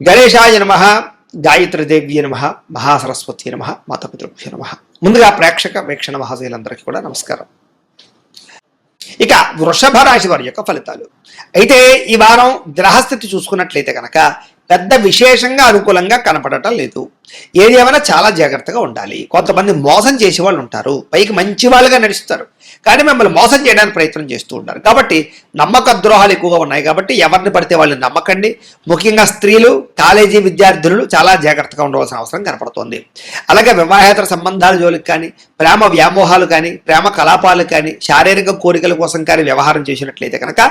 గణేశాయ నమ గాయత్రిదేవ్య నమ మహాసరస్వతి నమ మాతపితృభ్య నమ. ముందుగా ప్రేక్షక వీక్షణ మహాశైలందరికీ కూడా నమస్కారం. ఇక వృషభ రాశి వారి యొక్క ఫలితాలు. అయితే ఈ వారం గ్రహస్థితి చూసుకున్నట్లయితే కనుక పెద్ద విశేషంగా అనుకూలంగా కనపడటం లేదు. ఏది ఏమైనా చాలా జాగ్రత్తగా ఉండాలి. కొంతమంది మోసం చేసే వాళ్ళు ఉంటారు. పైకి మంచి వాళ్ళుగా నడుస్తారు. కానీ మిమ్మల్ని మోసం చేయడానికి ప్రయత్నం చేస్తూ ఉంటారు కాబట్టి నమ్మక ద్రోహాలు ఎక్కువగా ఉన్నాయి కాబట్టి ఎవరిని పడితే వాళ్ళని నమ్మకండి. ముఖ్యంగా స్త్రీలు కాలేజీ విద్యార్థులు చాలా జాగ్రత్తగా ఉండవలసిన అవసరం కనపడుతోంది. అలాగే వివాహేతర సంబంధాల జోలికి కానీ ప్రేమ వ్యామోహాలు కానీ ప్రేమ కలాపాలు కానీ శారీరక కోరికల కోసం కానీ వ్యవహారం చేసినట్లయితే కనుక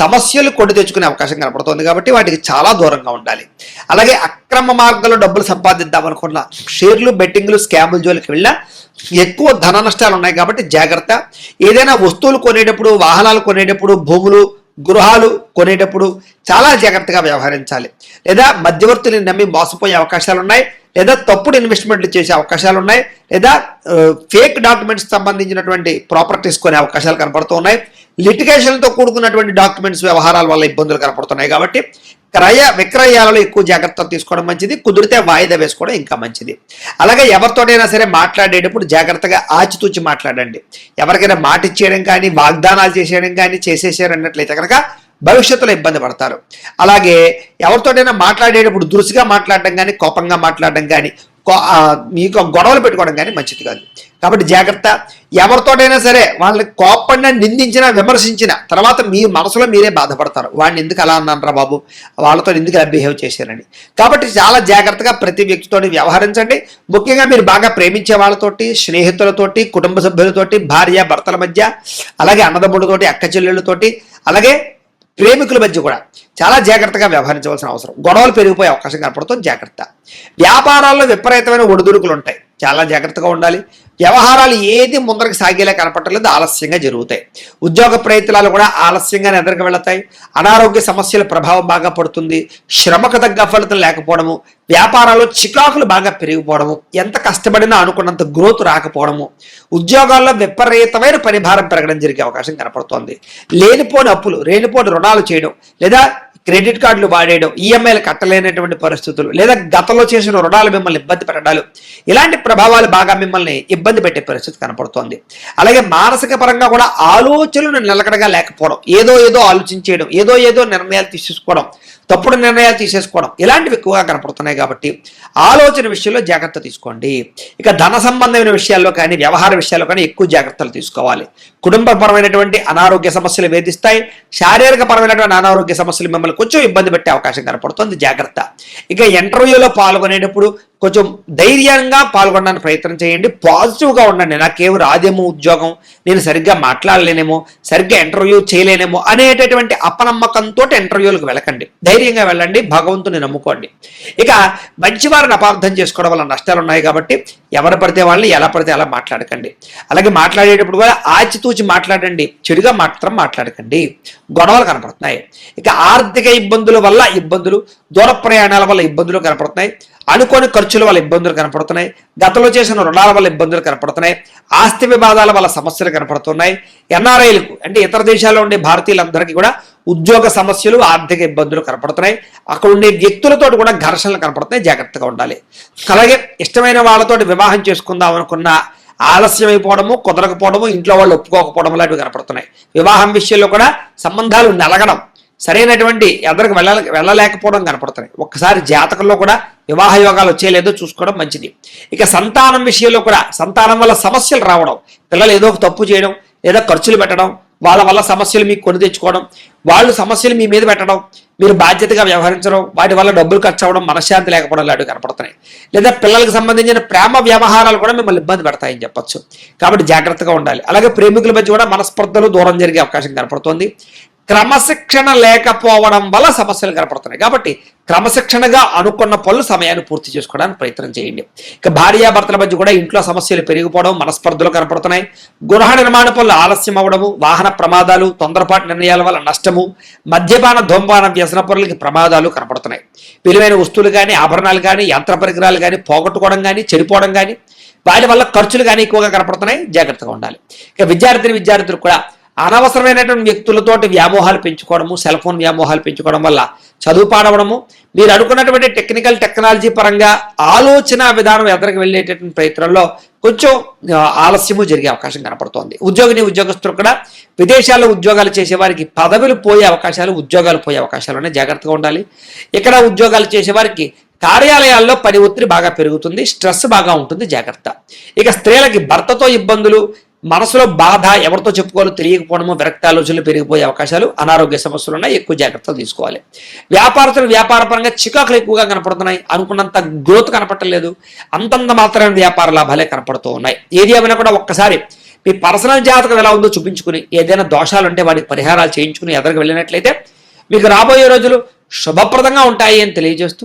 సమస్యలు కొడు తెచ్చుకునే అవకాశం కనపడుతోంది కాబట్టి వాటికి చాలా దూరంగా ఉండాలి. అలాగే అక్రమ మార్గంలో డబ్బులు సంపాదిద్దాం అనుకున్న షేర్లు బెట్టింగ్లు స్కాముల జోలికి వెళ్ళినా ఎక్కువ ధన నష్టాలు ఉన్నాయి కాబట్టి జాగ్రత్త. ఏదైనా వస్తువులు కొనేటప్పుడు వాహనాలు కొనేటప్పుడు భూములు గృహాలు కొనేటప్పుడు చాలా జాగ్రత్తగా వ్యవహరించాలి. లేదా మధ్యవర్తుల్ని నమ్మి మోసపోయే అవకాశాలు ఉన్నాయి లేదా తప్పుడు ఇన్వెస్ట్మెంట్లు చేసే అవకాశాలు ఉన్నాయి లేదా ఫేక్ డాక్యుమెంట్స్ సంబంధించినటువంటి ప్రాపర్టీస్ కొనే అవకాశాలు కనపడుతూ ఉన్నాయి. లిటిగేషన్తో కూడుకున్నటువంటి డాక్యుమెంట్స్ వ్యవహారాల వల్ల ఇబ్బందులు కనపడుతున్నాయి కాబట్టి క్రయ విక్రయాలలో ఎక్కువ జాగ్రత్తలు తీసుకోవడం మంచిది కుదిరితే వాయిదా వేసుకోవడం ఇంకా మంచిది. అలాగే ఎవరితోనైనా సరే మాట్లాడేటప్పుడు జాగ్రత్తగా ఆచితూచి మాట్లాడండి. ఎవరికైనా మాట ఇచ్చేయడం కానీ వాగ్దానాలు చేసేయడం కానీ చేసేసారు అన్నట్లయితే కనుక భవిష్యత్తులో ఇబ్బంది పడతారు. అలాగే ఎవరితోటైనా మాట్లాడేటప్పుడు దురుసుగా మాట్లాడడం కానీ కోపంగా మాట్లాడడం కానీ కో- మీకు గొడవలు పెట్టుకోవడం కానీ మంచిది కాదు. కాబట్టి జాగ్రత్త. ఎవరితోటైనా సరే వాళ్ళని కోపడినా నిందించినా విమర్శించిన తర్వాత మీ మనసులో మీరే బాధపడతారు. వాడిని ఎందుకు అలా అన్నానరా బాబు? వాళ్ళతో ఎందుకు ఇలా బిహేవ్ చేశారని? కాబట్టి చాలా జాగ్రత్తగా ప్రతి వ్యక్తితోటి వ్యవహరించండి. ముఖ్యంగా మీరు బాగా ప్రేమించే వాళ్ళతోటి స్నేహితులతోటి కుటుంబ సభ్యులతోటి భార్య భర్తల మధ్య అలాగే అన్నదమ్ములతోటి అక్క చెల్లెళ్ళతోటి అలాగే ప్రేమికుల మధ్య కూడా చాలా జాగ్రత్తగా వ్యవహరించవలసిన అవసరం. గొడవలు పెరిగిపోయే అవకాశం కనపడుతుంది జాగ్రత్త. వ్యాపారాల్లో విపరీతమైన ఒడిదుడుకులు ఉంటాయి. చాలా జాగ్రత్తగా ఉండాలి. వ్యవహారాలు ఏది ముందరకు సాగేలా కనపడలేదు ఆలస్యంగా జరుగుతాయి. ఉద్యోగ ప్రయత్నాలు కూడా ఆలస్యంగానే ఎదురుకు వెళతాయి. అనారోగ్య సమస్యల ప్రభావం బాగా పడుతుంది. శ్రమకు తగ్గ ఫలితం లేకపోవడము వ్యాపారాల్లో చికాకులు బాగా పెరిగిపోవడము ఎంత కష్టపడినా అనుకున్నంత గ్రోత్ రాకపోవడము ఉద్యోగాల్లో విపరీతమైన పరిభారం పెరగడం జరిగే అవకాశం కనపడుతోంది. లేనిపోని అప్పులు లేనిపోని రుణాలు చేయడం లేదా క్రెడిట్ కార్డులు వాడేయడం ఈఎంఐలు కట్టలేనటువంటి పరిస్థితులు లేదా గతంలో చేసిన రుణాలు మిమ్మల్ని ఇబ్బంది పెట్టడాలు ఇలాంటి ప్రభావాలు బాగా మిమ్మల్ని ఇబ్బంది పెట్టే పరిస్థితి కనపడుతోంది. అలాగే మానసిక పరంగా కూడా ఆలోచనలు నిలకడగా లేకపోవడం ఏదో ఏదో ఆలోచించేయడం ఏదో ఏదో నిర్ణయాలు తీసుకోవడం తప్పుడు నిర్ణయాలు తీసేసుకోవడం ఇలాంటివి ఎక్కువగా కనపడుతున్నాయి కాబట్టి ఆలోచన విషయంలో జాగ్రత్త తీసుకోండి. ఇక ధన సంబంధమైన విషయాల్లో కానీ వ్యవహార విషయాల్లో కానీ ఎక్కువ జాగ్రత్తలు తీసుకోవాలి. కుటుంబపరమైనటువంటి అనారోగ్య సమస్యలు వేధిస్తాయి. శారీరక పరమైనటువంటి అనారోగ్య సమస్యలు మిమ్మల్ని కొంచెం ఇబ్బంది పెట్టే అవకాశం కనపడుతుంది. జాగ్రత్త. ఇక ఇంటర్వ్యూలో పాల్గొనేటప్పుడు కొంచెం ధైర్యంగా పాల్గొనడానికి ప్రయత్నం చేయండి. పాజిటివ్గా ఉండండి. నాకేమో రాదేమో ఉద్యోగం. నేను సరిగ్గా మాట్లాడలేనేమో సరిగ్గా ఇంటర్వ్యూ చేయలేనేమో అనేటటువంటి అపనమ్మకంతో ఇంటర్వ్యూలకు వెళ్ళకండి. ధైర్యంగా వెళ్ళండి. భగవంతుని నమ్ముకోండి. ఇక మంచివారిని అపార్థం చేసుకోవడం వల్ల నష్టాలు ఉన్నాయి కాబట్టి ఎవరు పడితే వాళ్ళని ఎలా పడితే అలా మాట్లాడకండి. అలాగే మాట్లాడేటప్పుడు కూడా ఆచితూచి మాట్లాడండి. చెడుగా మాత్రం మాట్లాడకండి. గొడవలు కనపడుతున్నాయి. ఇక ఆర్థిక ఇబ్బందుల వల్ల ఇబ్బందులు దూర ప్రయాణాల వల్ల ఇబ్బందులు కనపడుతున్నాయి. అనుకోని ఖర్చుల వల్ల ఇబ్బందులు కనపడుతున్నాయి. గతంలో చేసిన రుణాల వల్ల ఇబ్బందులు కనపడుతున్నాయి. ఆస్తి వివాదాల వల్ల సమస్యలు కనపడుతున్నాయి. ఎన్ఆర్ఐలకు అంటే ఇతర దేశాల్లో ఉండే భారతీయులందరికీ కూడా ఉద్యోగ సమస్యలు ఆర్థిక ఇబ్బందులు కనపడుతున్నాయి. అక్కడ ఉండే వ్యక్తులతో కూడా ఘర్షణలు కనపడుతున్నాయి. జాగ్రత్తగా ఉండాలి. అలాగే ఇష్టమైన వాళ్ళతోటి వివాహం చేసుకుందాం అనుకున్న ఆలస్యం అయిపోవడము కుదరకపోవడము ఇంట్లో వాళ్ళు ఒప్పుకోకపోవడం లాంటివి కనపడుతున్నాయి. వివాహం విషయంలో కూడా సంబంధాలు నలగడం సరైనటువంటి ఎదరికి వెళ్ళ వెళ్ళలేకపోవడం కనపడుతున్నాయి. ఒక్కసారి జాతకంలో కూడా వివాహ యోగాలు వచ్చేలేదో చూసుకోవడం మంచిది. ఇక సంతానం విషయంలో కూడా సంతానం వల్ల సమస్యలు రావడం పిల్లలు ఏదో ఒక తప్పు చేయడం లేదా ఖర్చులు పెట్టడం వాళ్ళ వల్ల సమస్యలు మీకు కొని తెచ్చుకోవడం వాళ్ళు సమస్యలు మీ మీద పెట్టడం మీరు బాధ్యతగా వ్యవహరించడం వాటి వల్ల డబ్బులు ఖర్చు అవ్వడం మనశ్శాంతి లేకపోవడం లాంటివి కనపడుతున్నాయి. లేదా పిల్లలకు సంబంధించిన ప్రేమ వ్యవహారాలు కూడా మిమ్మల్ని ఇబ్బంది పెడతాయని చెప్పొచ్చు. కాబట్టి జాగ్రత్తగా ఉండాలి. అలాగే ప్రేమికుల మధ్య కూడా మనస్పర్ధలు దూరం జరిగే అవకాశం కనపడుతుంది. క్రమశిక్షణ లేకపోవడం వల్ల సమస్యలు కనపడుతున్నాయి. కాబట్టి క్రమశిక్షణగా అనుకున్న పనులు సమయాన్ని పూర్తి చేసుకోవడానికి ప్రయత్నం చేయండి. ఇక భార్యాభర్తల మధ్య కూడా ఇంట్లో సమస్యలు పెరిగిపోవడం మనస్పర్ధలు కనపడుతున్నాయి. గృహ నిర్మాణ పనులు ఆలస్యం అవ్వడము వాహన ప్రమాదాలు తొందరపాటు నిర్ణయాల వల్ల నష్టము మద్యపాన ధూమపాన వ్యసన పనులకి ప్రమాదాలు కనపడుతున్నాయి. విలువైన వస్తువులు కానీ ఆభరణాలు కానీ యంత్ర పరికరాలు కానీ పోగొట్టుకోవడం కానీ చెడిపోవడం కానీ వాటి వల్ల ఖర్చులు కానీ ఎక్కువగా కనపడుతున్నాయి. జాగ్రత్తగా ఉండాలి. ఇక విద్యార్థిని విద్యార్థులు కూడా అనవసరమైనటువంటి వ్యక్తులతోటి వ్యామోహాలు పెంచుకోవడము సెల్ ఫోన్ వ్యామోహాలు పెంచుకోవడం వల్ల చదువు పాడవడము మీరు అనుకున్నటువంటి టెక్నికల్ టెక్నాలజీ పరంగా ఆలోచన విధానం ఎదరికి వెళ్ళేటటువంటి ప్రయత్నంలో కొంచెం ఆలస్యము జరిగే అవకాశం కనపడుతోంది. ఉద్యోగిని ఉద్యోగస్తులు కూడా విదేశాల్లో ఉద్యోగాలు చేసేవారికి పదవులు పోయే అవకాశాలు ఉద్యోగాలు పోయే అవకాశాలు ఉన్నాయి జాగ్రత్తగా ఉండాలి. ఇక్కడ ఉద్యోగాలు చేసేవారికి కార్యాలయాల్లో పని ఒత్తిడి బాగా పెరుగుతుంది స్ట్రెస్ బాగా ఉంటుంది జాగ్రత్త. ఇక స్త్రీలకి భర్తతో ఇబ్బందులు మనసులో బాధ ఎవరితో చెప్పుకోవాలో తెలియకపోవడము విరక్త ఆలోచనలు పెరిగిపోయే అవకాశాలు అనారోగ్య సమస్యలు ఉన్నాయి ఎక్కువ జాగ్రత్తలు తీసుకోవాలి. వ్యాపారస్తులు వ్యాపార పరంగా చికాకులు ఎక్కువగా కనపడుతున్నాయి అనుకున్నంత గ్రోత్ కనపడలేదు అంతంత మాత్రమే వ్యాపార లాభాలే కనపడుతూ ఉన్నాయి ఏది ఏమైనా కూడా ఒక్కసారి మీ పర్సనల్ జాతకం ఎలా ఉందో చూపించుకుని ఏదైనా దోషాలు ఉంటే వాటికి పరిహారాలు చేయించుకుని ఎదరికి వెళ్ళినట్లయితే మీకు రాబోయే రోజులు శుభప్రదంగా ఉంటాయి అని తెలియజేస్తూ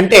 అంటే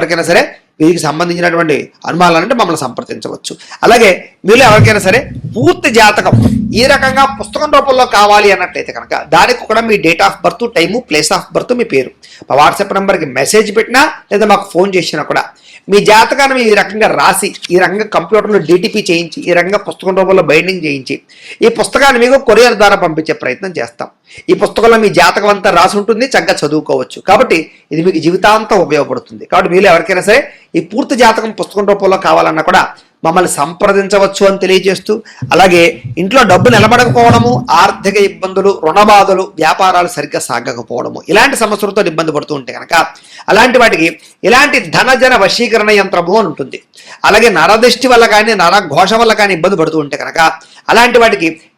ఎవరికైనా సరే వీరికి సంబంధించినటువంటి అనుమానాలంటే మమ్మల్ని సంప్రదించవచ్చు. అలాగే మీరు ఎవరికైనా సరే పూర్తి జాతకం ఈ రకంగా పుస్తకం రూపంలో కావాలి అన్నట్లయితే కనుక దానికి కూడా మీ date of birth time place of birth మీ పేరు. మా వాట్సాప్ నెంబర్కి మెసేజ్ పెట్టినా లేదా మాకు ఫోన్ చేసినా కూడా మీ జాతకాన్ని ఈ రకంగా రాసి ఈ రకంగా కంప్యూటర్లో డీటీపీ చేయించి ఈ రకంగా పుస్తకం రూపంలో బైండింగ్ చేయించి ఈ పుస్తకాన్ని మీకు కొరియర్ ద్వారా పంపించే ప్రయత్నం చేస్తాం. ఈ పుస్తకంలో మీ జాతకం అంతా రాసి ఉంటుంది చక్కగా చదువుకోవచ్చు. కాబట్టి ఇది మీకు జీవితాంతం ఉపయోగపడుతుంది. కాబట్టి మీరు ఎవరికైనా సరే ఈ పూర్తి జాతకం పుస్తకం రూపంలో కావాలన్నా కూడా మమ్మల్ని సంప్రదించవచ్చు అని తెలియజేస్తూ అలాగే ఇంట్లో డబ్బు నిలబడకపోవడము ఆర్థిక ఇబ్బందులు రుణబాధలు వ్యాపారాలు సరిగ్గా సాగకపోవడము ఇలాంటి సమస్యలతో ఇబ్బంది పడుతూ ఉంటే కనుక అలాంటి వాటికి ఇలాంటి ధనజన వశీకరణ యంత్రము అని ఉంటుంది. అలాగే నరదృష్టి వల్ల కానీ నరఘోష వల్ల కానీ ఇబ్బంది పడుతూ ఉంటే కనుక అలాంటి వాటికి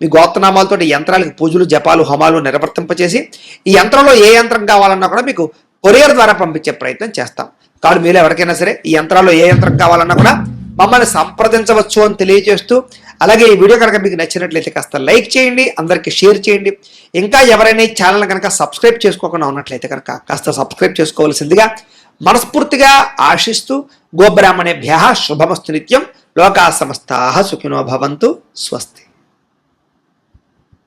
మీ గోత్రనామాలతో యంత్రాలకు పూజలు జపాలు హోమాలు నిర్వర్తింపచేసి ఈ యంత్రంలో ఏ యంత్రం కావాలన్నా కూడా మీకు కొరియర్ ద్వారా పంపించే ప్రయత్నం చేస్తాం. కాదు మీరు ఎవరికైనా సరే ఈ యంత్రాల్లో ఏ యంత్రం కావాలన్నా కూడా మమ్మల్ని సంప్రదించవచ్చు అని తెలియజేస్తూ అలాగే ఈ వీడియో కనుక మీకు నచ్చినట్లయితే కాస్త లైక్ చేయండి అందరికీ షేర్ చేయండి. ఇంకా ఎవరైనా ఈ ఛానల్ కనుక సబ్స్క్రైబ్ చేసుకోకుండా ఉన్నట్లయితే కనుక కాస్త సబ్స్క్రైబ్ చేసుకోవాల్సిందిగా మనస్ఫూర్తిగా ఆశిస్తూ గోబ్రాహ్మణేభ్య శుభమస్తు నిత్యం లోకా సమస్తా సుఖినో భవంతు స్వస్తి.